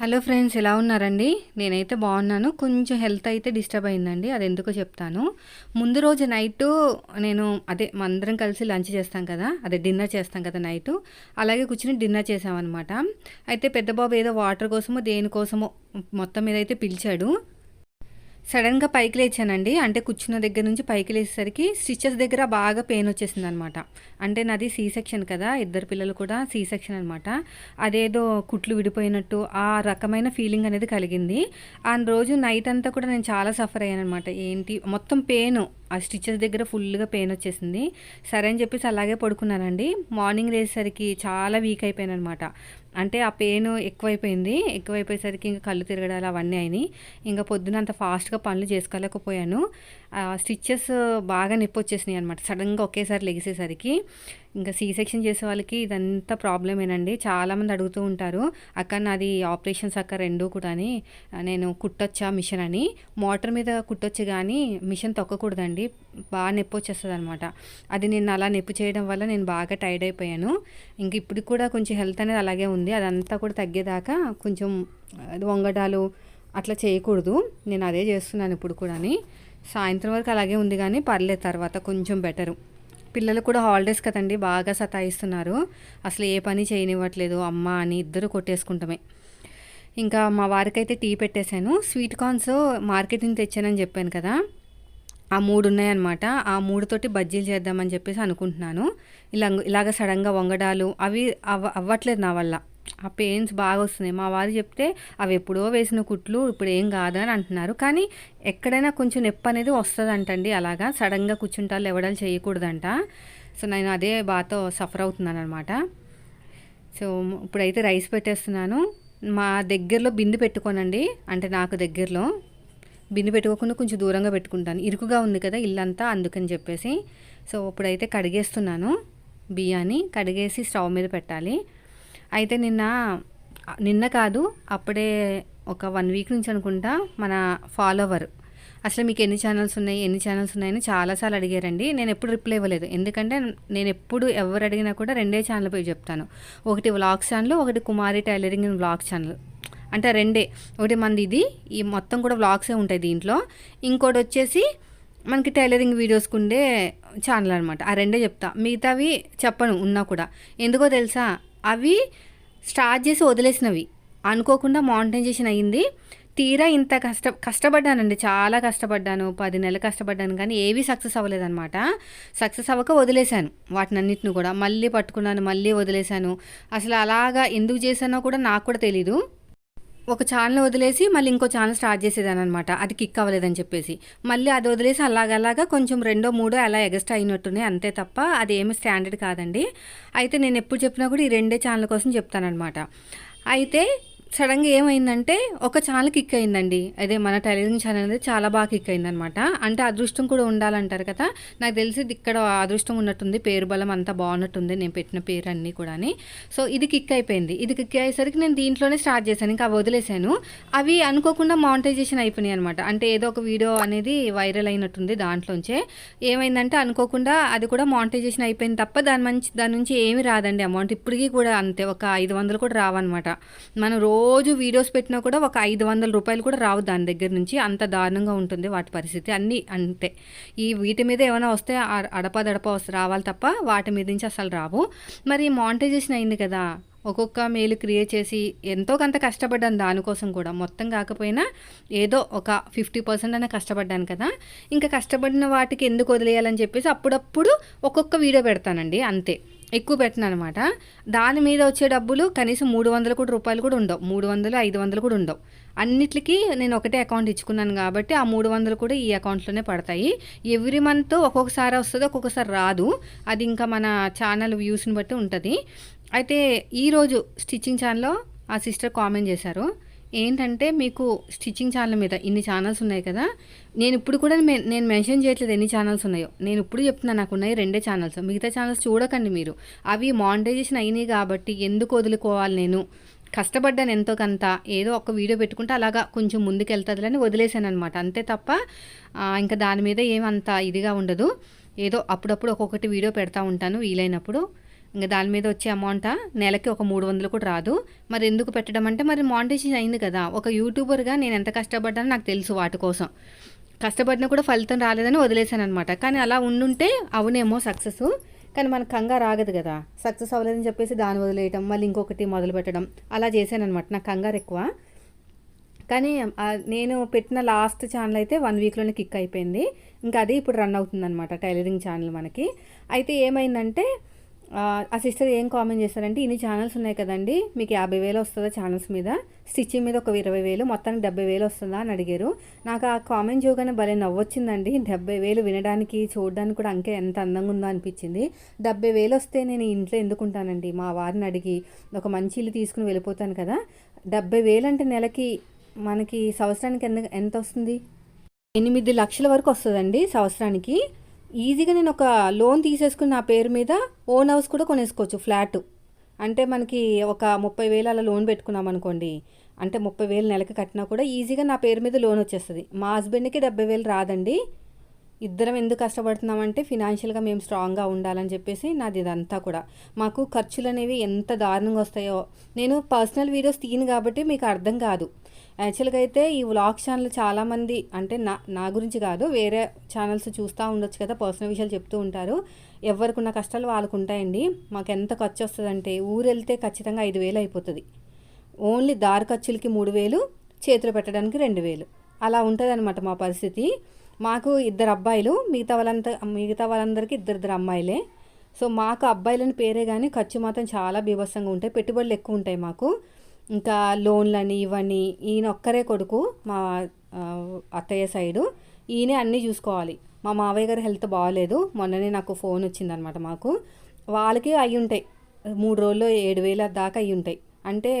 Hello friends ఎలా ఉన్నారండి? నేనైతే బాగున్నాను. కొంచెం హెల్త్ అయితే డిస్టర్బ్ అయిందండి. అది ఎందుకో చెప్తాను. ముందు రోజు నైట్ నేను అదే అందరం కలిసి లంచ్ చేస్తాం కదా అదే డిన్నర్ చేస్తాం కదా నైట్. అలాగే కూర్చుని డిన్నర్ చేసామన్నమాట అయితే పెద్ద బాబు ఏదో వాటర్ కోసమో దేనికోసమో మొత్తం మీద అయితే పిలిచాడు. సడన్గా పైకి లేచానండి. అంటే కూర్చున్న దగ్గర నుంచి పైకి లేచేసరికి స్టిచెస్ దగ్గర బాగా పెయిన్ వచ్చేసింది అనమాట అంటే నాది సీ సెక్షన్ కదా ఇద్దరు పిల్లలు కూడా సీ సెక్షన్ అనమాట. అదేదో కుట్లు విడిపోయినట్టు ఆ రకమైన ఫీలింగ్ అనేది కలిగింది. ఆ రోజు నైట్ అంతా కూడా నేను చాలా సఫర్ అయ్యాను అనమాట ఏంటి? మొత్తం పెయిన్. ఆ స్టిచెస్ దగ్గర ఫుల్గా పెయిన్ వచ్చేసింది. సరే అని చెప్పేసి అలాగే పడుకున్నానండి. మార్నింగ్ లేచేసరికి చాలా వీక్ అయిపోయాను అనమాట అంటే ఆ పెయిన్ ఎక్కువైపోయింది. ఎక్కువైపోయేసరికి ఇంకా కళ్ళు తిరగడాలు అవన్నీ అయినాయి. ఇంకా పొద్దున అంత ఫాస్ట్గా పనులు చేసుకోలేకపోయాను. స్టిచ్చెస్ బాగా నొప్పి వచ్చేసినాయి అనమాట సడన్గా ఒకేసారి లెగిసేసరికి ఇంకా సీ సెక్షన్ చేసే వాళ్ళకి ఇదంతా ప్రాబ్లమేనండి. చాలామంది అడుగుతూ ఉంటారు అక్క నాది ఆపరేషన్స్ అక్క రెండు కూడా నేను కుట్టొచ్చా మిషన్ అని. మోటార్ మీద కుట్టొచ్చు కానీ మిషన్ తొక్కకూడదండి. బాగా నొప్పి వచ్చేస్తుంది అనమాట అది నేను అలా నొప్పి చేయడం వల్ల నేను బాగా టైర్డ్ అయిపోయాను. ఇంక ఇప్పుడు కూడా కొంచెం హెల్త్ అనేది అలాగే ఉంది. అదంతా కూడా తగ్గేదాకా కొంచెం వంగడాలు అట్లా చేయకూడదు. నేను అదే చేస్తున్నాను ఇప్పుడు కూడా సాయంత్రం వరకు అలాగే ఉంది కానీ పర్లేదు తర్వాత కొంచెం బెటరు. పిల్లలు కూడా హాలిడేస్ కదండి బాగా సతాయిస్తున్నారు. అసలు ఏ పని చేయనివ్వట్లేదు అమ్మ అని ఇద్దరు కొట్టేసుకుంటామే. ఇంకా మా వారికైతే టీ పెట్టేశాను. స్వీట్ కార్న్స్ మార్కెట్ నుంచి తెచ్చానని చెప్పాను కదా ఆ మూడు ఉన్నాయన్నమాట. ఆ మూడుతోటి బజ్జీలు చేద్దామని చెప్పేసి అనుకుంటున్నాను. ఇలా ఇలాగ సడన్గా వంగడాలు అవి అవ్వ అవ్వట్లేదు నా వల్ల. ఆ పెయిన్స్ బాగా వస్తున్నాయి మా వారు చెప్తే అవి ఎప్పుడో వేసిన కుట్లు ఇప్పుడు ఏం కాదని అంటున్నారు. కానీ ఎక్కడైనా కొంచెం నొప్పి అనేది వస్తుందంటండి. అలాగా? సడన్గా కూర్చుంటారు ఎవడాలు చేయకూడదంట. సో నేను అదే బాతో సఫర్ అవుతున్నాను అనమాట సో ఇప్పుడైతే రైస్ పెట్టేస్తున్నాను. మా దగ్గరలో బిందు పెట్టుకోనండి. అంటే నాకు దగ్గరలో. బిందు పెట్టుకోకుండా కొంచెం దూరంగా పెట్టుకుంటాను. ఇరుకుగా ఉంది కదా ఇల్లంతా అందుకని చెప్పేసి. సో ఇప్పుడైతే కడిగేస్తున్నాను. బియ్యాన్ని కడిగేసి స్టవ్ మీద పెట్టాలి. అయితే నిన్న నిన్న కాదు అప్పుడే ఒక వన్ వీక్ నుంచి అనుకుంటా మన ఫాలోవర్. అసలు మీకు ఎన్ని ఛానల్స్ ఉన్నాయి ఎన్ని ఛానల్స్ ఉన్నాయని చాలాసార్లు అడిగారండి. నేను ఎప్పుడు రిప్లై ఇవ్వలేదు. ఎందుకంటే నేను ఎప్పుడు ఎవరు అడిగినా కూడా రెండే ఛానల్ పోయి చెప్తాను. ఒకటి వ్లాగ్ ఛానల్ ఒకటి Kumari tailoring and vlog channel అంటే రెండే. ఒకటి మంది ఇది ఈ మొత్తం కూడా వ్లాగ్సే ఉంటాయి దీంట్లో. ఇంకోటి వచ్చేసి మనకి టైలరింగ్ వీడియోస్కి ఉండే ఛానల్ అనమాట ఆ రెండే చెప్తా. మిగతావి చెప్పను ఉన్నా కూడా. ఎందుకో తెలుసా? అవి స్టార్ట్ చేసి వదిలేసినవి. అనుకోకుండా మానిటైజేషన్ అయ్యింది. తీరా ఇంత కష్ట కష్టపడ్డానండి. చాలా కష్టపడ్డాను. పది నెలలు కష్టపడ్డాను. కానీ ఏవి సక్సెస్ అవ్వలేదన్నమాట. సక్సెస్ అవ్వక వదిలేశాను వాటిని అన్నిటిని కూడా. మళ్ళీ పట్టుకున్నాను మళ్ళీ వదిలేశాను. అసలు అలాగా ఎందుకు చేశానో కూడా నాకు కూడా తెలీదు. ఒక ఛానల్ వదిలేసి మళ్ళీ ఇంకో ఛానల్ స్టార్ట్ చేసేదాని అనమాట అది కిక్ అవ్వలేదని చెప్పేసి. మళ్ళీ అది వదిలేసి అలాగలాగా కొంచెం రెండో మూడో అలా ఎగస్ట్ అయినట్టునే అంతే తప్ప అది ఏమి స్టాండర్డ్ కాదండి. అయితే నేను ఎప్పుడు చెప్పినా కూడా ఈ రెండే ఛానల్ కోసం చెప్తానమాట అయితే సడన్గా ఏమైందంటే ఒక ఛానల్ కిక్ అయిందండి. అదే మన టైలరింగ్ ఛానల్ అనేది చాలా బాగా కిక్ అయిందనమాట. అంటే అదృష్టం కూడా ఉండాలంటారు కదా. నాకు తెలిసి ఇక్కడ అదృష్టం ఉన్నట్టుంది పేరు బలం అంతా బాగున్నట్టుంది నేను పెట్టిన పేరు అన్నీ కూడా సో ఇది కిక్ అయిపోయింది. ఇది కిక్ అయ్యేసరికి నేను దీంట్లోనే స్టార్ట్ చేశాను ఇంకా వదిలేశాను. అవి అనుకోకుండా మానిటైజేషన్ అయిపోయినాయి అనమాట. అంటే ఏదో ఒక వీడియో అనేది వైరల్ అయినట్టుంది దాంట్లోంచే. ఏమైందంటే అనుకోకుండా అది కూడా మానిటైజేషన్ అయిపోయింది తప్ప దాని మంచి దాని నుంచి ఏమి రాదండి అమౌంట్. ఇప్పటికీ కూడా అంతే ఒక ఐదు వందలు కూడా రావన్నమాట. మనం రోజు రోజు వీడియోస్ పెట్టినా కూడా ఒక ఐదు వందల రూపాయలు కూడా రావు దాని దగ్గర నుంచి. అంత దారుణంగా ఉంటుంది వాటి పరిస్థితి. అన్నీ అంతే. ఈ వీటి మీద ఏమైనా వస్తే అడపదడప వస్తే రావాలి తప్ప వాటి మీద నుంచి అసలు రావు. మరి మానిటైజేషన్ అయింది కదా. ఒక్కొక్క మేలు క్రియేట్ చేసి ఎంతో కొంత కష్టపడ్డాను దానికోసం కూడా. మొత్తం కాకపోయినా ఏదో ఒక ఫిఫ్టీ పర్సెంట్ అయినా కష్టపడ్డాను కదా. ఇంకా కష్టపడిన వాటికి ఎందుకు వదిలేయాలని చెప్పేసి అప్పుడప్పుడు ఒక్కొక్క వీడియో పెడతానండి. అంతే. ఎక్కువ పెట్టిన అనమాట దాని మీద వచ్చే డబ్బులు కనీసం మూడు వందల కూడా రూపాయలు కూడా ఉండవు. మూడు వందలు ఐదు వందలు కూడా ఉండవు. అన్నిటికీ నేను ఒకటే అకౌంట్ ఇచ్చుకున్నాను కాబట్టి ఆ మూడు వందలు కూడా ఈ అకౌంట్లోనే పడతాయి. ఎవ్రీ మంత్ ఒక్కొక్కసారి వస్తుంది ఒక్కొక్కసారి రాదు. అది ఇంకా మన ఛానల్ వ్యూస్ని బట్టి ఉంటుంది. అయితే ఈరోజు స్టిచ్చింగ్ ఛానల్లో ఆ సిస్టర్ కామెంట్ చేశారు. ఏంటంటే మీకు స్టిచ్చింగ్ ఛానల్ మీద ఇన్ని ఛానల్స్ ఉన్నాయి కదా నేను ఇప్పుడు కూడా నేను మెన్షన్ చేయట్లేదు ఎన్ని ఛానల్స్ ఉన్నాయో. నేను ఇప్పుడు చెప్తున్నా నాకు ఉన్నాయి రెండే ఛానల్స్. మిగతా ఛానల్స్ చూడకండి మీరు. అవి మానిటైజేషన్ అయినాయి కాబట్టి ఎందుకు వదులుకోవాలి నేను? కష్టపడ్డాను ఎంతో కొంత. ఏదో ఒక వీడియో పెట్టుకుంటే అలాగా కొంచెం ముందుకు వెళ్తుందిలని వదిలేసాను అనమాట అంతే తప్ప ఇంకా దాని మీద ఏమంత ఇదిగా ఉండదు. ఏదో అప్పుడప్పుడు ఒక్కొక్కటి వీడియో పెడతా ఉంటాను వీలైనప్పుడు. ఇంకా దాని మీద వచ్చే అమౌంట్ నెలకి ఒక మూడు వందలు కూడా రాదు. మరి ఎందుకు పెట్టడం అంటే మరి మానిటైజేషన్ అయింది కదా. ఒక యూట్యూబర్గా నేను ఎంత కష్టపడ్డానో నాకు తెలుసు వాటి కోసం. కష్టపడినా కూడా ఫలితం రాలేదని వదిలేశాను అనమాట కానీ అలా ఉండుంటే అవునేమో సక్సెస్ కానీ మనకు కంగారు రాగదు కదా. సక్సెస్ అవ్వలేదని చెప్పేసి దాన్ని వదిలేయటం మళ్ళీ ఇంకొకటి మొదలు పెట్టడం అలా చేశాను అనమాట నాకు కంగారు ఎక్కువ. కానీ నేను పెట్టిన లాస్ట్ ఛానల్ అయితే వన్ వీక్లోనే కిక్ అయిపోయింది. ఇంకా అది ఇప్పుడు రన్ అవుతుంది అనమాట టైలరింగ్ ఛానల్ మనకి. అయితే ఏమైందంటే ఆ, సిస్టర్ ఏం కామెంట్ చేస్తారంటే ఇన్ని ఛానల్స్ ఉన్నాయి కదండి మీకు యాభై వేలు వస్తుందా ఛానల్స్ మీద? స్టిచ్చింగ్ మీద ఒక ఇరవై వేలు మొత్తానికి డెబ్బై వేలు వస్తుందా? అని అడిగారు. నాకు ఆ కామెంట్ చూడగానే భలే నవ్వొచ్చిందండి. డెబ్బై వేలు వినడానికి చూడడానికి కూడా అంకే ఎంత అందంగా ఉందో అనిపించింది. డెబ్బై వేలు వస్తే నేను ఇంట్లో ఎందుకుంటానండి మా వారిని అడిగి ఒక మంచి ఇల్లు తీసుకుని వెళ్ళిపోతాను కదా డెబ్బై వేలు అంటే నెలకి మనకి సంవత్సరానికి ఎంత ఎంత వస్తుంది? ఎనిమిది లక్షల వరకు వస్తుందండి సంవత్సరానికి. ఈజీగా నేను ఒక లోన్ తీసేసుకుని నా పేరు మీద ఓన్ హౌస్ కూడా కొనేసుకోవచ్చు ఫ్లాట్. అంటే మనకి ఒక ముప్పై వేలు అలా లోన్ పెట్టుకున్నాం అనుకోండి అంటే ముప్పై వేలు నెలకి కట్టినా కూడా ఈజీగా నా పేరు మీద లోన్ వచ్చేస్తుంది. మా హస్బెండ్కి డెబ్బై వేలు రాదండి. ఇద్దరం ఎందుకు కష్టపడుతున్నామంటే ఫినాన్షియల్గా మేము స్ట్రాంగ్గా ఉండాలని చెప్పేసి నాది ఇదంతా కూడా. మాకు ఖర్చులు అనేవి ఎంత దారుణంగా వస్తాయో. నేను పర్సనల్ వీడియోస్ తీయను కాబట్టి మీకు అర్థం కాదు. యాక్చువల్గా అయితే ఈ వ్లాగ్ ఛానల్ చాలామంది అంటే నా నా గురించి కాదు వేరే ఛానల్స్ చూస్తూ ఉండొచ్చు కదా పర్సనల్ విషయాలు చెప్తూ ఉంటారు. ఎవరికి ఉన్న కష్టాలు వాళ్ళకు ఉంటాయండి మాకు ఎంత ఖర్చు వస్తుందంటే ఊరు వెళ్తే ఖచ్చితంగా ఐదు వేలు అయిపోతుంది. ఓన్లీ దారి ఖర్చులకి మూడు వేలు చేతిలో పెట్టడానికి రెండు వేలు. అలా ఉంటుంది అనమాట మా పరిస్థితి. మాకు ఇద్దరు అబ్బాయిలు మిగతా వాళ్ళంతా మిగతా వాళ్ళందరికీ ఇద్దరిద్దరు అమ్మాయిలే. సో మాకు అబ్బాయిలని పేరే కానీ ఖర్చు మాత్రం చాలా బీభత్సంగా ఉంటాయి పెట్టుబడులు ఎక్కువ ఉంటాయి మాకు. ఇంకా లోన్లని ఇవన్నీ ఈయన ఒక్కరే కొడుకు మా అత్తయ్య సైడు. ఈయనే అన్నీ చూసుకోవాలి. మా మావయ్య గారి హెల్త్ బాగాలేదు మొన్ననే నాకు ఫోన్ వచ్చిందనమాట మాకు. వాళ్ళకి అయి ఉంటాయి. మూడు రోజుల్లో ఏడు వేల దాకా అయి ఉంటాయి. అంటే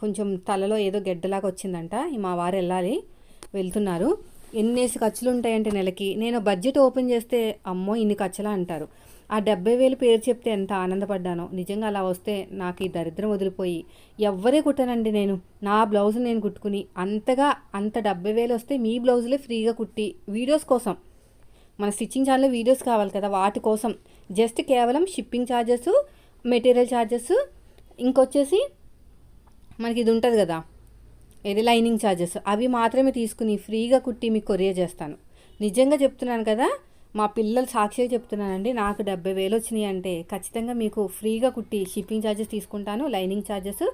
కొంచెం తలలో ఏదో గెడ్డలాగా వచ్చిందంట. మా వారు వెళ్ళాలి. వెళ్తున్నారు. ఎన్నేసి ఖర్చులు ఉంటాయంటే నెలకి? నేను బడ్జెట్ ఓపెన్ చేస్తే అమ్మో ఇన్ని ఖర్చులా అంటారు. ఆ డెబ్బై వేలు పేరు చెప్తే ఎంత ఆనందపడ్డానో. నిజంగా అలా వస్తే నాకు ఈ దరిద్రం వదిలిపోయి ఎవ్వరే కుట్టనండి నేను. నా బ్లౌజ్ నేను కుట్టుకుని అంతగా అంత డెబ్బై వేలు వస్తే మీ బ్లౌజులే ఫ్రీగా కుట్టి వీడియోస్ కోసం. మన స్టిచ్చింగ్ ఛానల్లో వీడియోస్ కావాలి కదా వాటి కోసం. జస్ట్ కేవలం షిప్పింగ్ ఛార్జెస్ మెటీరియల్ ఛార్జెస్ ఇంకొచ్చేసి మనకి ఇది ఉంటుంది కదా ఏది లైనింగ్ ఛార్జెస్ అవి మాత్రమే తీసుకుని ఫ్రీగా కుట్టి మీకు కొరియర్ చేస్తాను. నిజంగా చెప్తున్నాను కదా మా పిల్లలు సాక్షిగా చెప్తున్నానండి నాకు డెబ్బై వేలు వచ్చినాయి అంటే ఖచ్చితంగా మీకు ఫ్రీగా కుట్టి షిప్పింగ్ ఛార్జెస్ తీసుకుంటాను లైనింగ్ ఛార్జెస్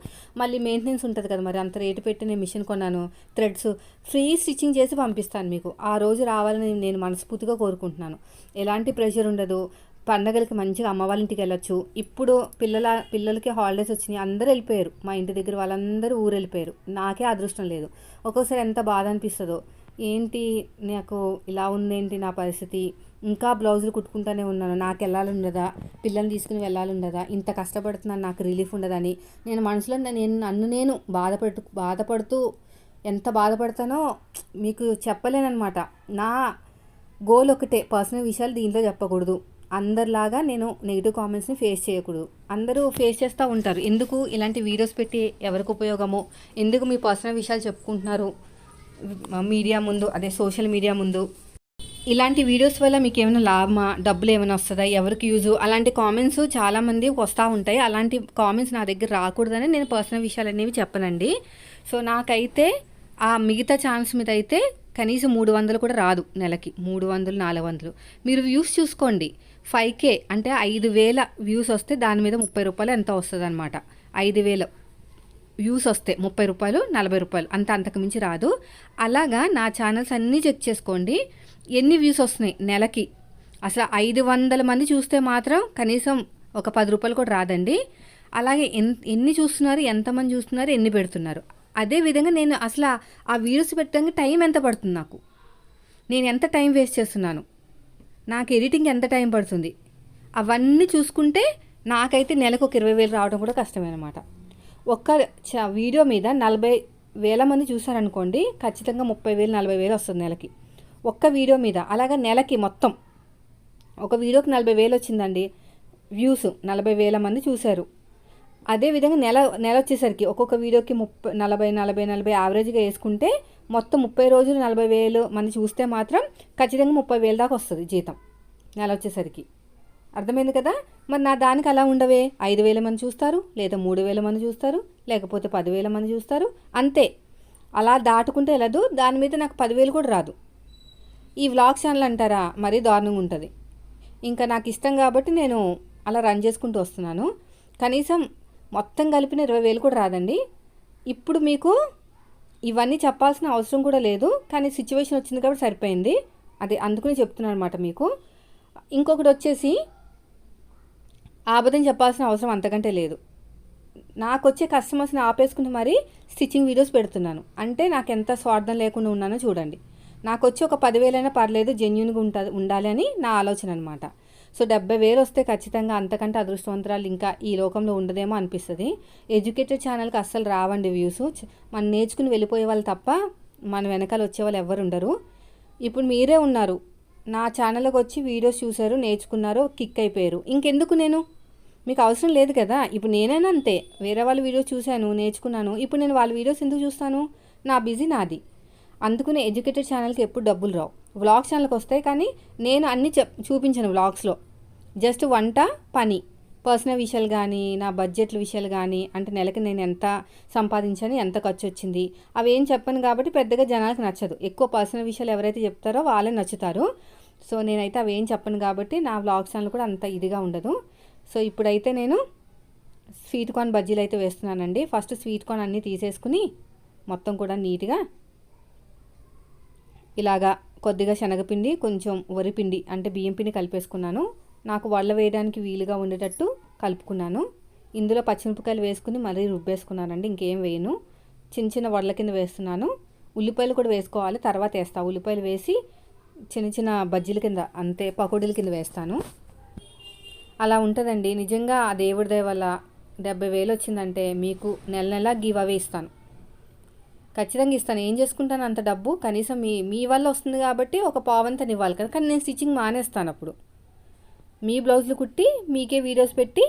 మళ్ళీ మెయింటెనెన్స్ ఉంటుంది కదా మరి అంత రేటు పెట్టి నేను మిషన్ కొన్నాను థ్రెడ్స్ ఫ్రీ స్టిచ్చింగ్ చేసి పంపిస్తాను మీకు. ఆ రోజు రావాలని నేను మనస్ఫూర్తిగా కోరుకుంటున్నాను. ఎలాంటి ప్రెషర్ ఉండదు. పండగలకి మంచిగా అమ్మ వాళ్ళ ఇంటికి వెళ్ళొచ్చు. ఇప్పుడు పిల్లల పిల్లలకి హాలిడేస్ వచ్చినాయి అందరూ వెళ్ళిపోయారు. మా ఇంటి దగ్గర వాళ్ళందరూ ఊరు వెళ్ళిపోయారు. నాకే అదృష్టం లేదు. ఒక్కోసారి ఎంత బాధ అనిపిస్తుందో ఏంటి నాకు ఇలా ఉందేంటి నా పరిస్థితి? ఇంకా బ్లౌజులు కుట్టుకుంటూనే ఉన్నాను. నాకు వెళ్ళాలి ఉండదా పిల్లల్ని తీసుకుని వెళ్ళాలి ఉండదా ఇంత కష్టపడుతున్నాను నాకు రిలీఫ్ ఉండదని. నేను మనసులో నేను నన్ను నేను బాధపడుతూ బాధపడుతూ ఎంత బాధపడతానో మీకు చెప్పలేనమాట నా గోల్ ఒకటే పర్సనల్ విషయాలు దీంట్లో చెప్పకూడదు. అందరిలాగా నేను నెగిటివ్ కామెంట్స్ని ఫేస్ చేయకూడదు. అందరూ ఫేస్ చేస్తూ ఉంటారు. ఎందుకు ఇలాంటి వీడియోస్ పెట్టి ఎవరికి ఉపయోగము? ఎందుకు మీ పర్సనల్ విషయాలు చెప్పుకుంటున్నారు? మీడియా ముందు అదే సోషల్ మీడియా ముందు. ఇలాంటి వీడియోస్ వల్ల మీకు ఏమైనా లాభమా? డబ్బులు ఏమైనా వస్తుందా? ఎవరికి యూజు? అలాంటి కామెంట్స్ చాలామంది వస్తూ ఉంటాయి. అలాంటి కామెంట్స్ నా దగ్గర రాకూడదని నేను పర్సనల్ విషయాలు అనేవి చెప్పనండి. సో నాకైతే ఆ మిగతా ఛాన్స్ మీద అయితే కనీసం మూడు వందలు కూడా రాదు నెలకి. మూడు వందలు నాలుగు వందలు. మీరు వ్యూస్ చూసుకోండి. ఫైవ్ కే అంటే ఐదు వేల వ్యూస్ వస్తే దాని మీద ముప్పై రూపాయలు ఎంత వస్తుంది అనమాట ఐదు వేలు వ్యూస్ వస్తే ముప్పై రూపాయలు నలభై రూపాయలు. అంత అంతకు మించి రాదు. అలాగా నా ఛానల్స్ అన్నీ చెక్ చేసుకోండి. ఎన్ని వ్యూస్ వస్తున్నాయి నెలకి? అసలు ఐదు వందల మంది చూస్తే మాత్రం కనీసం ఒక పది రూపాయలు కూడా రాదండి. అలాగే ఎన్ ఎన్ని చూస్తున్నారు ఎంతమంది చూస్తున్నారు ఎన్ని పెడుతున్నారు? అదే విధంగా నేను అసలు ఆ- వీడియోస్ పెట్టడానికి టైం ఎంత పడుతుంది నాకు? నేను ఎంత టైం వేస్ట్ చేస్తున్నాను? నాకు ఎడిటింగ్ ఎంత టైం పడుతుంది? అవన్నీ చూసుకుంటే నాకైతే నెలకు ఒక ఇరవై వేలు రావడం కూడా కష్టమే అనమాట ఒక్క చ- వీడియో మీద నలభై వేల మంది చూసారనుకోండి ఖచ్చితంగా ముప్పై వేలు నలభై వేలు వస్తుంది నెలకి. ఒక్క వీడియో మీద అలాగా నెలకి మొత్తం. ఒక వీడియోకి నలభై వేలు వచ్చిందండి. వ్యూస్ నలభై వేల మంది చూశారు. అదేవిధంగా నెల నెల వచ్చేసరికి ఒక్కొక్క వీడియోకి ముప్పై నలభై నలభై నలభై యావరేజ్గా వేసుకుంటే మొత్తం ముప్పై రోజులు నలభై వేలు మంది చూస్తే మాత్రం ఖచ్చితంగా ముప్పై వేలు దాకా వస్తుంది జీతం నెల వచ్చేసరికి. అర్థమైంది కదా? మరి నా దానికి అలా ఉండవే? ఐదు వేల మంది చూస్తారు లేదా మూడు వేల మంది చూస్తారు లేకపోతే పదివేల మంది చూస్తారు అంతే. అలా దాటుకుంటే వెళ్ళదు దాని మీద నాకు పదివేలు కూడా రాదు. ఈ వ్లాగ్ ఛానల్ అంటారా? మరీ దారుణంగా ఉంటుంది. ఇంకా నాకు ఇష్టం కాబట్టి నేను అలా రన్ చేసుకుంటూ వస్తున్నాను. కనీసం మొత్తం కలిపిన ఇరవై వేలు కూడా రాదండి. ఇప్పుడు మీకు ఇవన్నీ చెప్పాల్సిన అవసరం కూడా లేదు. కానీ సిచ్యువేషన్ వచ్చింది కాబట్టి సరిపోయింది. అది అందుకని చెప్తున్నాను అనమాట మీకు. ఇంకొకటి వచ్చేసి ఆబద్ధం చెప్పాల్సిన అవసరం అంతకంటే లేదు. నాకు వచ్చే కస్టమర్స్ని ఆపేసుకుని మరీ స్టిచ్చింగ్ వీడియోస్ పెడుతున్నాను. అంటే నాకు ఎంత స్వార్థం లేకుండా ఉన్నానో చూడండి. నాకు వచ్చి ఒక పదివేలైనా పర్లేదు జెన్యున్గా ఉంటుంది ఉండాలి అని నా ఆలోచన అనమాట సో డెబ్బై వేలు వస్తే ఖచ్చితంగా అంతకంటే అదృష్టవంతరాలు ఇంకా ఈ లోకంలో ఉండదేమో అనిపిస్తుంది. ఎడ్యుకేటెడ్ ఛానల్కి అస్సలు రావండి వ్యూస్. మనం నేర్చుకుని వెళ్ళిపోయే వాళ్ళు తప్ప మన వెనకాల వచ్చే వాళ్ళు ఎవరు ఉండరు. ఇప్పుడు మీరే ఉన్నారు. నా ఛానల్కి వచ్చి వీడియోస్ చూశారు నేర్చుకున్నారు కిక్ అయిపోయారు. ఇంకెందుకు నేను? మీకు అవసరం లేదు కదా? ఇప్పుడు నేనైనా అంతే. వేరే వాళ్ళ వీడియోస్ చూశాను నేర్చుకున్నాను. ఇప్పుడు నేను వాళ్ళ వీడియోస్ ఎందుకు చూస్తాను? నా బిజీ నాది. అందుకునే ఎడ్యుకేటెడ్ ఛానల్కి ఎప్పుడు డబ్బులు రావు. వ్లాగ్ ఛానల్కి వస్తాయి కానీ నేను అన్నీ చెప్ చూపించాను వ్లాగ్స్లో. జస్ట్ వంట పని. పర్సనల్ విషయాలు కానీ నా బడ్జెట్ల విషయాలు కానీ అంటే నెలకి నేను ఎంత సంపాదించాను ఎంత ఖర్చు వచ్చింది అవి ఏం చెప్పను కాబట్టి పెద్దగా జనాలకు నచ్చదు. ఎక్కువ పర్సనల్ విషయాలు ఎవరైతే చెప్తారో వాళ్ళే నచ్చుతారు. సో నేనైతే అవి ఏం చెప్పను కాబట్టి నా వ్లాగ్ ఛానల్ కూడా అంత ఇదిగా ఉండదు. సో ఇప్పుడైతే నేను స్వీట్ కార్న్ బజ్జీలు అయితే వేస్తున్నానండి. ఫస్ట్ స్వీట్ కార్న్ అన్నీ తీసేసుకుని మొత్తం కూడా నీట్గా ఇలాగా కొద్దిగా శనగపిండి కొంచెం వరిపిండి అంటే బియ్యం పిండి కలిపేసుకున్నాను. నాకు వడలు వేయడానికి వీలుగా ఉండేటట్టు కలుపుకున్నాను. ఇందులో పచ్చిమిరపకాయలు వేసుకుని మరీ రుబ్బేసుకున్నానండి ఇంకేం వేయను. చిన్న చిన్న వడల కింద వేస్తున్నాను. ఉల్లిపాయలు కూడా వేసుకోవాలి తర్వాత వేస్తా. ఉల్లిపాయలు వేసి చిన్న చిన్న బజ్జీల కింద అంతే పకోడీల కింద వేస్తాను. అలా ఉంటుందండి. నిజంగా ఆ దేవుడి దయ వల్ల డెబ్బై వేలు వచ్చిందంటే మీకు నెల నెల గివ్ అవే ఇస్తాను. ఖచ్చితంగా ఇస్తాను. ఏం చేసుకుంటాను? అంత డబ్బు కనీసం మీ మీ వల్ల వస్తుంది కాబట్టి ఒక పావంతని ఇవ్వాలి కదా. కానీ నేను స్టిచ్చింగ్ మానేస్తాను అప్పుడు. మీ బ్లౌజులు కుట్టి మీకే వీడియోస్ పెట్టి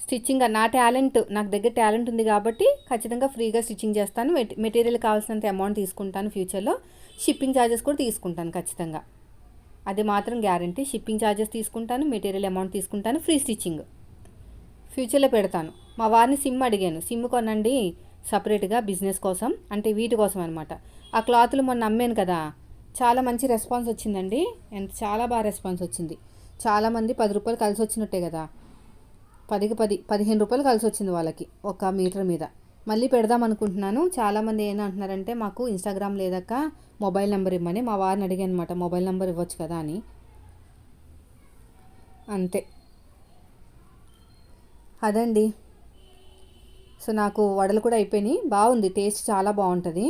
స్టిచ్చింగ్ నా టాలెంట్ నాకు దగ్గర టాలెంట్ ఉంది కాబట్టి ఖచ్చితంగా ఫ్రీగా స్టిచ్చింగ్ చేస్తాను. మెటీరియల్ కావాల్సినంత అమౌంట్ తీసుకుంటాను ఫ్యూచర్లో. షిప్పింగ్ ఛార్జెస్ కూడా తీసుకుంటాను ఖచ్చితంగా. అది మాత్రం గ్యారంటీ. షిప్పింగ్ ఛార్జెస్ తీసుకుంటాను మెటీరియల్ అమౌంట్ తీసుకుంటాను ఫ్రీ స్టిచ్చింగ్. ఫ్యూచర్లో పెడతాను. మా వారిని సిమ్ అడిగాను. సిమ్ కొనండి. సపరేట్గా బిజినెస్ కోసం అంటే వీటి కోసం అనమాట ఆ క్లాతులు మొన్న అమ్మాను కదా చాలా మంచి రెస్పాన్స్ వచ్చిందండి. ఎంత చాలా బాగా రెస్పాన్స్ వచ్చింది. చాలామంది పది రూపాయలు కలిసి వచ్చినట్టే కదా. పదికి పది పదిహేను రూపాయలు కలిసి వచ్చింది వాళ్ళకి ఒక మీటర్ మీద. మళ్ళీ పెడదాం అనుకుంటున్నాను. చాలామంది ఏమంటున్నారంటే మాకు ఇన్స్టాగ్రామ్ లేదక్క మొబైల్ నెంబర్ ఇవ్వని మా వారిని అడిగాను అనమాట మొబైల్ నెంబర్ ఇవ్వచ్చు కదా అని. అంతే. అదండి. సో నాకు వడలు కూడా అయిపోయినాయి. బాగుంది. టేస్ట్ చాలా బాగుంటుంది.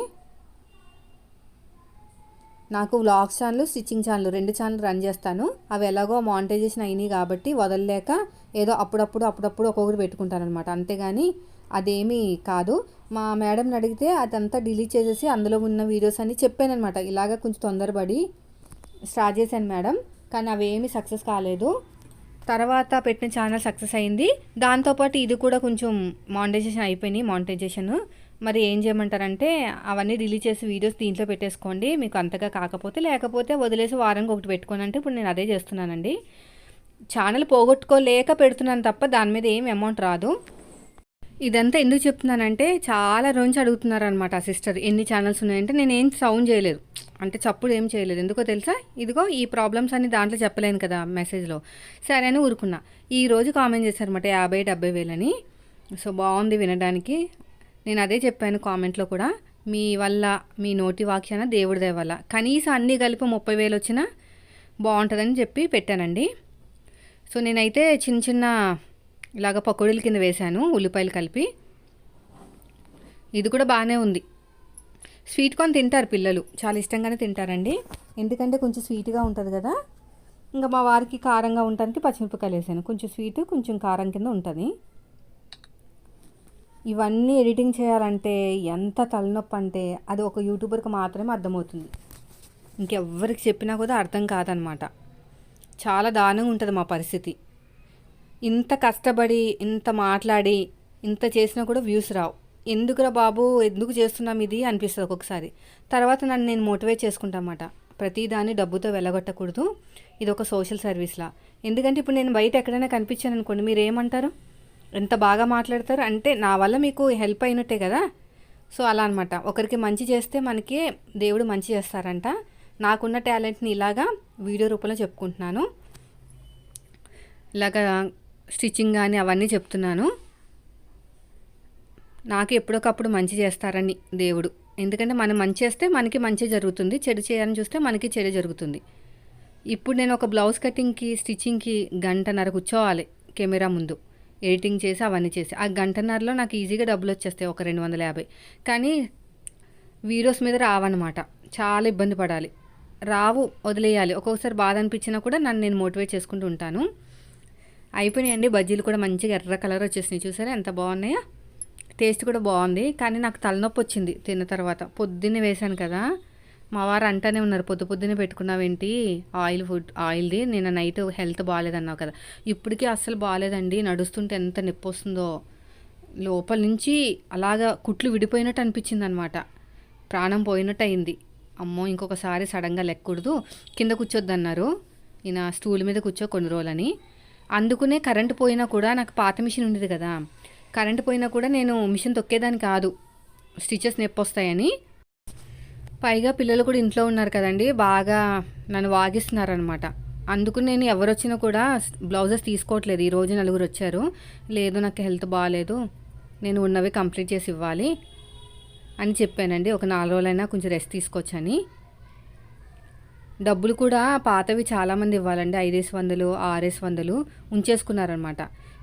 నాకు వ్లాగ్స్ ఛానల్ స్టిచ్చింగ్ ఛానల్ రెండు ఛానల్ రన్ చేస్తాను. అవి ఎలాగో మానిటైజేషన్ అయినాయి కాబట్టి వదలలేక ఏదో అప్పుడప్పుడు అప్పుడప్పుడు ఒక్కొక్కటి పెట్టుకుంటాను అనమాట అంతేగాని అదేమీ కాదు. మా మేడంని అడిగితే అదంతా డిలీట్ చేసేసి అందులో ఉన్న వీడియోస్ అన్ని చెప్పానమాట ఇలాగ కొంచెం తొందరపడి స్టార్ట్ చేశాను మేడం. కానీ అవేమీ సక్సెస్ కాలేదు. తర్వాత పెట్టిన ఛానల్ సక్సెస్ అయింది. దాంతోపాటు ఇది కూడా కొంచెం మానిటైజేషన్ అయిపోయినాయి మానిటైజేషన్. మరి ఏం చేయమంటారంటే అవన్నీ రిలీజ్ చేసి వీడియోస్ దీంట్లో పెట్టేసుకోండి మీకు అంతగా కాకపోతే లేకపోతే వదిలేసి వారానికి ఒకటి పెట్టుకోనంటే అంటే ఇప్పుడు నేను అదే చేస్తున్నానండి. ఛానల్ పోగొట్టుకోలేక పెడుతున్నాను తప్ప దాని మీద ఏం అమౌంట్ రాదు. ఇదంతా ఎందుకు చెప్తున్నానంటే చాలా రోజు అడుగుతున్నారు అనమాట సిస్టర్ ఎన్ని ఛానల్స్ ఉన్నాయంటే నేను ఏం సౌండ్ చేయలేదు. అంటే చప్పుడు ఏం చేయలేదు. ఎందుకో తెలుసా? ఇదిగో ఈ ప్రాబ్లమ్స్ అన్ని దాంట్లో చెప్పలేను కదా మెసేజ్లో సరే అని ఊరుకున్నా. ఈ రోజు కామెంట్ చేశారనమాట యాభై డెబ్బై వేలని. సో బాగుంది వినడానికి. నేను అదే చెప్పాను కామెంట్లో కూడా. మీ వల్ల మీ నోటి వాక్యాన దేవుడి దయ వల్ల. కనీసం అన్నీ కలిపి ముప్పై వేలు వచ్చినా బాగుంటుందని చెప్పి పెట్టానండి. సో నేనైతే చిన్న చిన్న ఇలాగ పకోడీల కింద వేశాను ఉల్లిపాయలు కలిపి. ఇది కూడా బాగానే ఉంది. స్వీట్ కార్న్ తింటారు పిల్లలు. చాలా ఇష్టంగానే తింటారండి. ఎందుకంటే కొంచెం స్వీట్గా ఉంటుంది కదా. ఇంకా మా వారికి కారంగా ఉండడానికి పచ్చిమిరపకాయలు వేసాను. కొంచెం స్వీట్ కొంచెం కారం కింద ఉంటుంది. ఇవన్నీ ఎడిటింగ్ చేయాలంటే ఎంత తలనొప్పి అంటే అది ఒక యూట్యూబర్కి మాత్రమే అర్థమవుతుంది. ఇంకెవ్వరికి చెప్పినా కూడా అర్థం కాదనమాట. చాలా దారుణంగా ఉంటుంది మా పరిస్థితి. ఇంత కష్టపడి ఇంత మాట్లాడి ఇంత చేసినా కూడా వ్యూస్ రావు. ఎందుకురా బాబు? ఎందుకు చేస్తున్నాం ఇది? అనిపిస్తుంది ఒక్కొక్కసారి. తర్వాత నన్ను నేను మోటివేట్ చేసుకుంటా అన్నమాట ప్రతిదాన్ని డబ్బుతో వెళ్ళగొట్టకూడదు ఇది ఒక సోషల్ సర్వీస్లా. ఎందుకంటే ఇప్పుడు నేను బయట ఎక్కడైనా కనిపించాను అనుకోండి మీరు ఏమంటారు ఎంత బాగా మాట్లాడతారు? అంటే నా వల్ల మీకు హెల్ప్ అయినట్టే కదా? సో అలా అనమాట. ఒకరికి మంచి చేస్తే మనకి దేవుడు మంచి చేస్తారంట. నాకున్న టాలెంట్ని ఇలాగా వీడియో రూపంలో చెప్పుకుంటున్నాను. ఇలాగా స్టిచ్చింగ్ కానీ అవన్నీ చెప్తున్నాను. నాకు ఎప్పుడొకప్పుడు మంచి చేస్తారని దేవుడు. ఎందుకంటే మనం మంచి చేస్తే మనకి మంచి జరుగుతుంది చెడు చేయాలని చూస్తే మనకి చెడు జరుగుతుంది. ఇప్పుడు నేను ఒక బ్లౌజ్ కటింగ్కి స్టిచ్చింగ్కి గంటన్నర కూర్చోవాలి కెమెరా ముందు. ఎడిటింగ్ చేసి అవన్నీ చేసి. ఆ గంటన్నరలో నాకు ఈజీగా డబ్బులు వచ్చేస్తాయి ఒక రెండు వందల యాభై. కానీ వీడియోస్ మీద రావన్నమాట. చాలా ఇబ్బంది పడాలి. రావు వదిలేయాలి. ఒక్కొక్కసారి బాధ అనిపించినా కూడా నన్ను నేను మోటివేట్ చేసుకుంటూ ఉంటాను. అయిపోయినాయండి. బజ్జీలు కూడా మంచిగా ఎర్ర కలర్ వచ్చేసినాయి. చూసారా ఎంత బాగున్నాయో? టేస్ట్ కూడా బాగుంది. కానీ నాకు తలనొప్పి వచ్చింది తిన్న తర్వాత. పొద్దున్నే వేశాను కదా. మా వారు అంటానే ఉన్నారు పొద్దు పొద్దున్నే పెట్టుకున్నావేంటి? Oil food ఆయిల్ది. నేను నైట్ హెల్త్ బాగాలేదన్నావు కదా. ఇప్పటికీ అస్సలు బాగాలేదండి. నడుస్తుంటే ఎంత నొప్పి వస్తుందో. లోపల నుంచి అలాగా కుట్లు విడిపోయినట్టు అనిపించింది అనమాట ప్రాణం పోయినట్టు అయింది అమ్మో ఇంకొకసారి సడన్గా లెక్కకూడదు. కింద కూర్చోద్దన్నారు. ఈయన స్టూల్ మీద కూర్చో కొన్ని రోజులని. అందుకునే కరెంటు పోయినా కూడా నాకు పాత మిషన్ ఉండేది కదా. కరెంటు పోయినా కూడా నేను మిషన్ తొక్కేదాన్ని కాదు. స్టిచెస్ నొప్పి వస్తాయని పైగా పిల్లలు కూడా ఇంట్లో ఉన్నారు కదండి బాగా నన్ను వాగిస్తున్నారనమాట అందుకు నేను ఎవరు వచ్చినా కూడా బ్లౌజెస్ తీసుకోవట్లేదు. ఈరోజు నలుగురు వచ్చారు. లేదు నాకు హెల్త్ బాగాలేదు నేను ఉన్నవి కంప్లీట్ చేసి ఇవ్వాలి అని చెప్పానండి. ఒక నాలుగు రోజులైనా కొంచెం రెస్ట్ తీసుకోవచ్చని. డబ్బులు కూడా పాతవి చాలామంది ఇవ్వాలండి. ఐదేసి వందలు ఆరేసి వందలు ఉంచేసుకున్నారనమాట.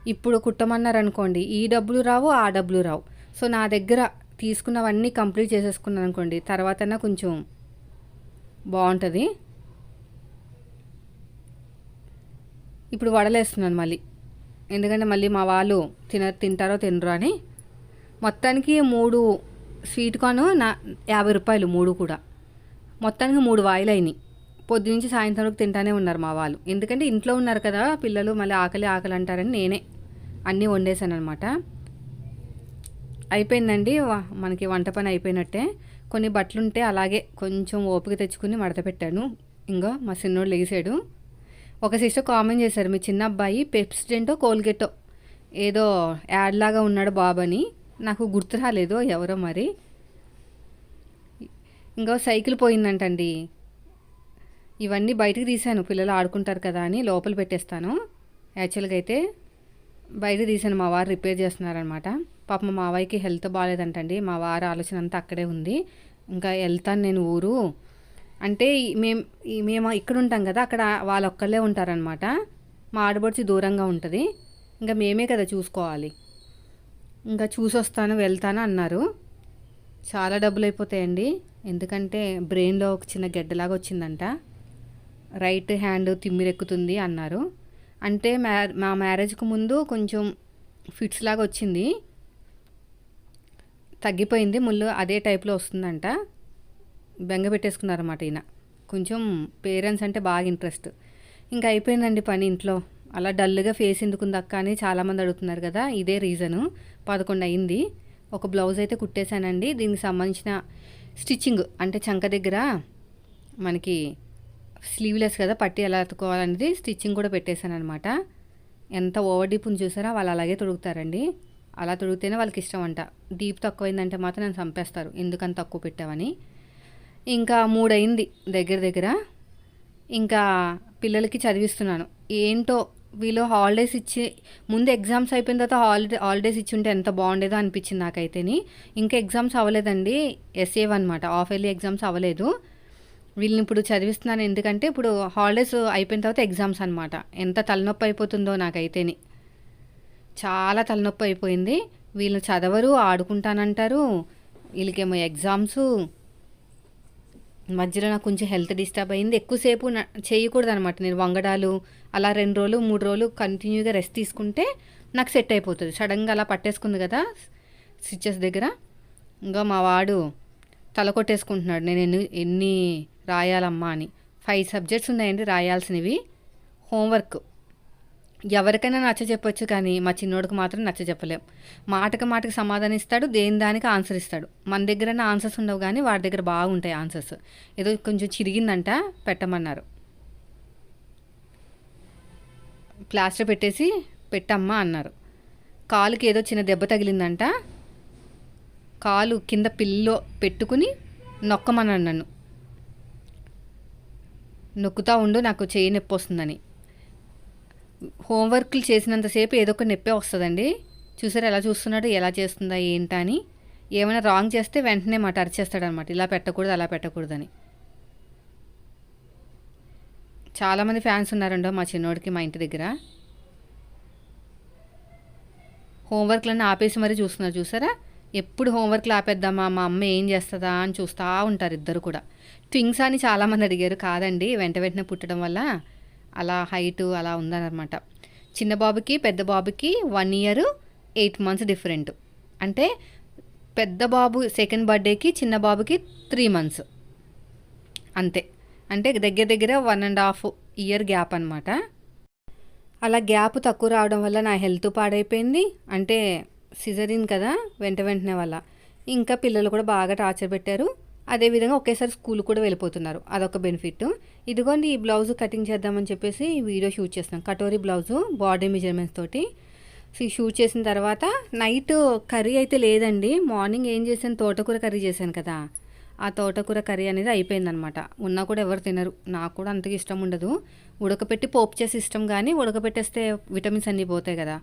ఇప్పుడు కుట్టమన్నారు అనుకోండి ఈ డబ్బులు రావు ఆ డబ్బులు రావు. సో నా దగ్గర తీసుకున్నవన్నీ కంప్లీట్ చేసేసుకున్నాను అనుకోండి తర్వాత కొంచెం బాగుంటుంది. ఇప్పుడు వడలేస్తున్నాను మళ్ళీ. ఎందుకంటే మళ్ళీ మా వాళ్ళు తిన తింటారో తినరో అని. మొత్తానికి మూడు స్వీట్ కార్న్ నా యాభై రూపాయలు మూడు కూడా. మొత్తానికి మూడు వాయిలు అయినాయి పొద్దు నుంచి సాయంత్రం వరకు తింటానే ఉన్నారు మా వాళ్ళు. ఎందుకంటే ఇంట్లో ఉన్నారు కదా పిల్లలు మళ్ళీ ఆకలి ఆకలి అంటారని నేనే. అన్నీ వండేసాను అనమాట అయిపోయిందండి మనకి వంట పని అయిపోయినట్టే. కొన్ని బట్టలు ఉంటే అలాగే కొంచెం ఓపిక తెచ్చుకుని మడత పెట్టాను. ఇంకా మా చిన్నోడు లేసాడు. ఒక సిస్టర్ కామెంట్ చేశారు మీ చిన్న అబ్బాయి పెప్సిడెంటో కోల్గేటో? ఏదో యాడ్ లాగా ఉన్నాడు బాబని. నాకు గుర్తు రాలేదు ఎవరో మరి. ఇంకా సైకిల్ పోయిందంటండి. ఇవన్నీ బయటకు తీశాను. పిల్లలు ఆడుకుంటారు కదా అని లోపల పెట్టేస్తాను. యాక్చువల్గా అయితే బయట తీసాను మా వారు రిపేర్ చేస్తున్నారనమాట పాప మా మావయ్యకి హెల్త్ బాగాలేదంటండి. మా వారి ఆలోచన అంతా అక్కడే ఉంది. ఇంకా వెళ్తాను నేను ఊరు. అంటే మేము మేము ఇక్కడ ఉంటాం కదా అక్కడ వాళ్ళు ఒక్కళ్ళే ఉంటారనమాట మా ఆడబడిచి దూరంగా ఉంటుంది. ఇంకా మేమే కదా చూసుకోవాలి. ఇంకా చూసి వస్తాను వెళ్తాను అన్నారు. చాలా డబ్బులు అయిపోతాయండి ఎందుకంటే బ్రెయిన్లో ఒక చిన్న గెడ్డలాగా వచ్చిందంట. రైట్ హ్యాండ్ తిమ్మిరెక్కుతుంది అన్నారు. అంటే మ్యా మా మ్యారేజ్కి ముందు కొంచెం ఫిట్స్ లాగా వచ్చింది. తగ్గిపోయింది ముళ్ళు అదే టైప్లో వస్తుందంట. బెంగ పెట్టేసుకున్నారన్నమాట ఈయన. కొంచెం పేరెంట్స్ అంటే బాగా ఇంట్రెస్ట్. ఇంకా అయిపోయిందండి పని ఇంట్లో. అలా డల్గా ఫేస్ ఎందుకు అక్క అని చాలామంది అడుగుతున్నారు కదా ఇదే రీజను. పదకొండు అయింది. ఒక బ్లౌజ్ అయితే కుట్టేశానండి. దీనికి సంబంధించిన స్టిచ్చింగ్ అంటే చంక దగ్గర మనకి స్లీవ్లెస్ కదా పట్టి ఎలా అతుకోవాలనేది స్టిచ్చింగ్ కూడా పెట్టేశాను అనమాట ఎంత ఓవర్ డీప్ ఉంది చూసారా? వాళ్ళు అలాగే తొడుగుతారండి. అలా తొడిగితేనే వాళ్ళకి ఇష్టం అంట. డీప్ తక్కువైందంటే మాత్రం నేను చంపేస్తారు. ఎందుకని తక్కువ పెట్టావని. ఇంకా మూడైంది దగ్గర దగ్గర. ఇంకా పిల్లలకి చదివిస్తున్నాను. ఏంటో వీళ్ళు హాలిడేస్ ఇచ్చి ముందు ఎగ్జామ్స్ అయిపోయిన తర్వాత హాలిడే హాలిడేస్ ఇచ్చి ఉంటే ఎంత బాగుండేదో అనిపించింది నాకైతేని. ఇంకా ఎగ్జామ్స్ అవ్వలేదండి. ఎస్ఏ అనమాట హాఫ్ ఇయర్లీ ఎగ్జామ్స్ అవ్వలేదు. వీళ్ళని ఇప్పుడు చదివిస్తున్నాను ఎందుకంటే ఇప్పుడు హాలిడేస్ అయిపోయిన తర్వాత ఎగ్జామ్స్ అనమాట ఎంత తలనొప్పి అయిపోతుందో నాకైతేనే. చాలా తలనొప్పి అయిపోయింది. వీళ్ళు చదవరు ఆడుకుంటానంటారు. వీళ్ళకేమో ఎగ్జామ్స్ మధ్యలో నాకు కొంచెం హెల్త్ డిస్టర్బ్ అయింది. ఎక్కువసేపు చేయకూడదు అనమాట నేను వంగడాలు అలా రెండు రోజులు మూడు రోజులు కంటిన్యూగా రెస్ట్ తీసుకుంటే నాకు సెట్ అయిపోతుంది. సడన్గా అలా పట్టేసుకుంది కదా స్టిచ్చెస్ దగ్గర. ఇంకా మా వాడు తల కొట్టేసుకుంటున్నాడు నేను ఎన్ని ఎన్ని రాయాలమ్మా అని. ఫైవ్ సబ్జెక్ట్స్ ఉన్నాయండి రాయాల్సినవి. హోంవర్క్ ఎవరికైనా నచ్చ చెప్పొచ్చు కానీ మా చిన్నోడికి మాత్రం నచ్చ చెప్పలేం. మాటకి మాటకి సమాధానం ఇస్తాడు దేని దానికి ఆన్సర్ ఇస్తాడు. మన దగ్గర ఆన్సర్స్ ఉండవు కానీ వాడి దగ్గర బాగుంటాయి ఆన్సర్స్ ఏదో కొంచెం చిరిగిందంట పెట్టమన్నారు. ప్లాస్టర్ పెట్టేసి పెట్టమ్మా అన్నారు. కాలుకి ఏదో చిన్న దెబ్బ తగిలిందంట. కాలు కింద పిల్లో పెట్టుకుని నొక్కమన్నాను నన్ను. నొక్కుతా ఉండు నాకు చేయి నొప్పి వస్తుందని. హోంవర్క్లు చేసినంతసేపు ఏదో ఒక నొప్పే వస్తుందండి. చూసారు ఎలా చూస్తున్నాడు ఎలా చేస్తుందా ఏంటా అని. ఏమైనా రాంగ్ చేస్తే వెంటనే మాట అరిచేస్తాడనమాట. ఇలా పెట్టకూడదు అలా పెట్టకూడదని. చాలామంది ఫ్యాన్స్ ఉన్నారండో మా చిన్నోడికి మా ఇంటి దగ్గర. హోంవర్క్లన్నీ ఆపేసి మరీ చూస్తున్నారు చూసారా? ఎప్పుడు హోంవర్క్లు ఆపేద్దామా మా అమ్మ ఏం చేస్తుందా అని చూస్తూ ఉంటారు ఇద్దరు కూడా. ట్వింగ్స్ అని చాలామంది అడిగారు కాదండి వెంట వెంటనే పుట్టడం వల్ల అలా హైటు అలా ఉందనమాట చిన్న బాబుకి పెద్ద బాబుకి one year eight months different అంటే పెద్ద బాబు సెకండ్ బర్త్డేకి చిన్న బాబుకి త్రీ మంత్స్ అంతే. అంటే దగ్గర దగ్గర one and half year gap అనమాట అలా గ్యాప్ తక్కువ రావడం వల్ల నా హెల్త్ పాడైపోయింది. అంటే సిజరిన్ కదా వెంట వెంటనే వల్ల ఇంకా పిల్లలు కూడా బాగా టార్చర్ పెట్టారు. అదేవిధంగా ఒకేసారి స్కూల్ కూడా వెళ్ళిపోతున్నారు. అదొక బెనిఫిట్. ఇదిగోండి ఈ బ్లౌజ్ కటింగ్ చేద్దామని చెప్పేసి వీడియో షూట్ చేస్తున్నాం. కటోరీ బ్లౌజు బాడీ మెజర్మెంట్స్ తోటి. షూట్ చేసిన తర్వాత నైట్ కర్రీ అయితే లేదండి. మార్నింగ్ ఏం చేశాను? తోటకూర కర్రీ చేశాను కదా. ఆ తోటకూర కర్రీ అనేది అయిపోయిందనమాట. ఉన్నా కూడా ఎవరు తినరు. నాకు కూడా అంతగా ఇష్టం ఉండదు. ఉడకపెట్టి పోపు చేసి ఇష్టం కానీ ఉడకపెట్టేస్తే విటమిన్స్ అన్నీ పోతాయి కదా.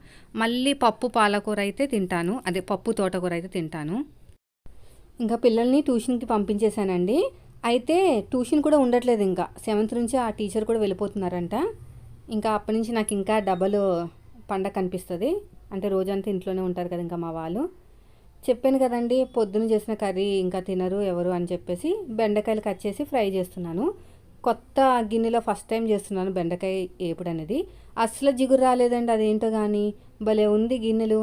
మళ్ళీ పప్పు పాలకూర అయితే తింటాను. అదే పప్పు తోటకూర అయితే తింటాను. ఇంకా పిల్లల్ని ట్యూషన్కి పంపించేశానండి. అయితే ట్యూషన్ కూడా ఉండట్లేదు ఇంకా. సెవెంత్ నుంచి ఆ టీచర్ కూడా వెళ్ళిపోతున్నారంట. ఇంకా అప్పటి నుంచి నాకు ఇంకా డబల్ పండగ కనిపిస్తుంది. అంటే రోజంతా ఇంట్లోనే ఉంటారు కదా ఇంకా మా వాళ్ళు. చెప్పాను కదండి పొద్దున చేసిన కర్రీ ఇంకా తినరు ఎవరు అని చెప్పేసి బెండకాయలు కట్ చేసి ఫ్రై చేస్తున్నాను. కొత్త గిన్నెలో ఫస్ట్ టైం చేస్తున్నాను బెండకాయ ఏపుడు అనేది. అస్సలు జిగురు రాలేదండి అదేంటో కానీ భలే ఉంది గిన్నెలు.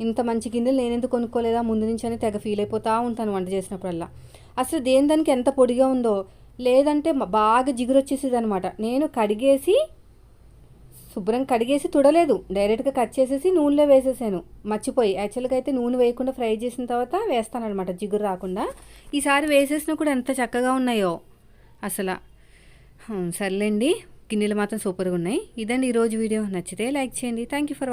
ఇంత మంచి గిన్నెలు నేనెందుకు కొనుక్కోలేదా? ముందు నుంచి అని తెగ ఫీల్ అయిపోతూ ఉంటాను వంట చేసినప్పుడల్లా. అసలు దేని దానికి ఎంత పొడిగా ఉందో. లేదంటే బాగా జిగురు వచ్చేసేది అనమాట నేను కడిగేసి శుభ్రం కడిగేసి తుడలేదు. డైరెక్ట్గా కట్ చేసేసి నూనెలో వేసేసాను. మర్చిపోయి. యాక్చువల్గా అయితే నూనె వేయకుండా ఫ్రై చేసిన తర్వాత వేస్తాను అనమాట జిగురు రాకుండా. ఈసారి వేసేసినా కూడా ఎంత చక్కగా ఉన్నాయో. అసలు. సర్లేండి. గిన్నెలు మాత్రం సూపర్గా ఉన్నాయి. ఇదండి ఈరోజు వీడియో. నచ్చితే లైక్ చేయండి. Thank you for